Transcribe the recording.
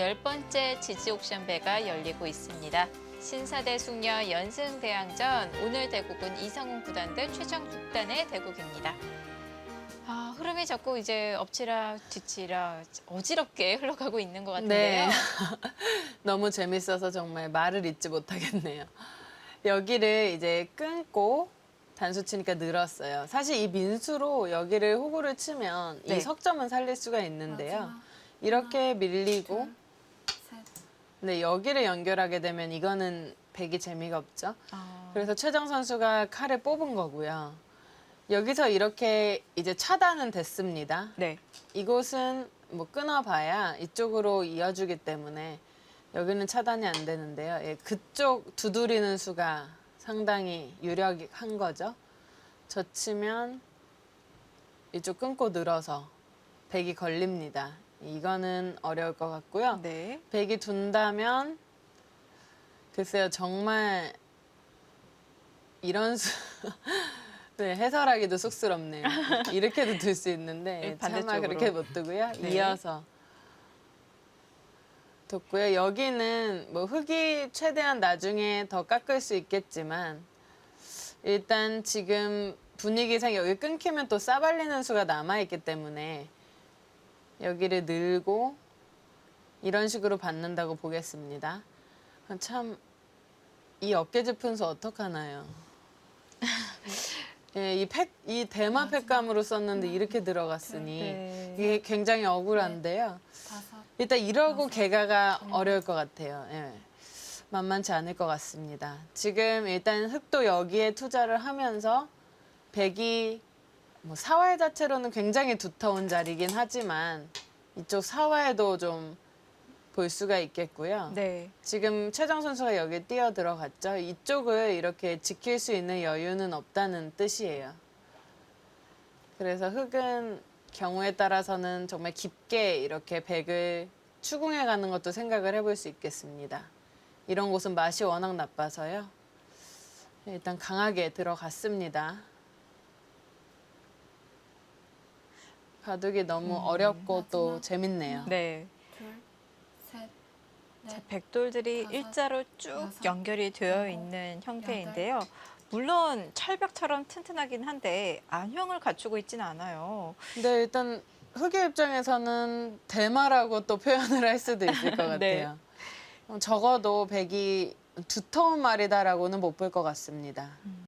열 번째 지지 옥션 배가 열리고 있습니다. 신사대 숙녀 연승 대항전 오늘 대국은 이성훈 구단 대 최정 구단의 대국입니다. 아, 흐름이 자꾸 이제 엎치라 뒤치라 어지럽게 흘러가고 있는 것 같은데요. 네. 너무 재밌어서 정말 말을 잇지 못하겠네요. 여기를 이제 끊고 단수 치니까 늘었어요. 사실 이 민수로 여기를 호구를 치면 네. 이 석점은 살릴 수가 있는데요. 마지막 이렇게 밀리고 셋. 근데 여기를 연결하게 되면 이거는 백이 재미가 없죠. 아, 그래서 최정 선수가 칼을 뽑은 거고요. 여기서 이렇게 이제 차단은 됐습니다. 네. 이곳은 뭐 끊어봐야 이쪽으로 이어주기 때문에 여기는 차단이 안 되는데요. 예, 그쪽 두드리는 수가 상당히 유력한 거죠. 젖히면 이쪽 끊고 늘어서 백이 걸립니다. 이거는 어려울 것 같고요. 네. 백이 둔다면 글쎄요 정말 이런 수 네, 해설하기도 쑥스럽네요. 이렇게도 둘수 있는데 네, 차마 반대쪽으로. 그렇게 못 두고요. 네. 이어서 뒀고요. 여기는 뭐 흙이 최대한 나중에 더 깎을 수 있겠지만 일단 지금 분위기상 여기 끊기면 또 싸발리는 수가 남아 있기 때문에 여기를 늘고 이런 식으로 받는다고 보겠습니다. 아, 참, 이 어깨 짚은 수 어떡하나요? 예, 이 팩, 이 대마 팩감으로 썼는데 이렇게 들어갔으니 네. 이게 굉장히 억울한데요. 다섯. 일단 이러고 개가가 어려울 것 같아요. 예. 만만치 않을 것 같습니다. 지금 일단 흙도 여기에 투자를 하면서 백이 뭐 사활 자체로는 굉장히 두터운 자리긴 하지만 이쪽 사활도 좀 볼 수가 있겠고요. 네. 지금 최정 선수가 여기 뛰어 들어갔죠. 이쪽을 이렇게 지킬 수 있는 여유는 없다는 뜻이에요. 그래서 흙은 경우에 따라서는 정말 깊게 이렇게 백을 추궁해 가는 것도 생각을 해볼 수 있겠습니다. 이런 곳은 맛이 워낙 나빠서요. 일단 강하게 들어갔습니다. 바둑이 너무 어렵고 또. 재밌네요. 네. 둘. 셋. 넷. 자, 백돌들이 다섯, 일자로 쭉 여섯, 연결이 되어 일곱, 있는 형태인데요. 물론 철벽처럼 튼튼하긴 한데 안형을 갖추고 있지는 않아요. 근데 일단 흑의 입장에서는 대마라고 또 표현을 할 수도 있을 것 네. 같아요. 어, 적어도 백이 두터운 말이다라고는 못 볼 것 같습니다.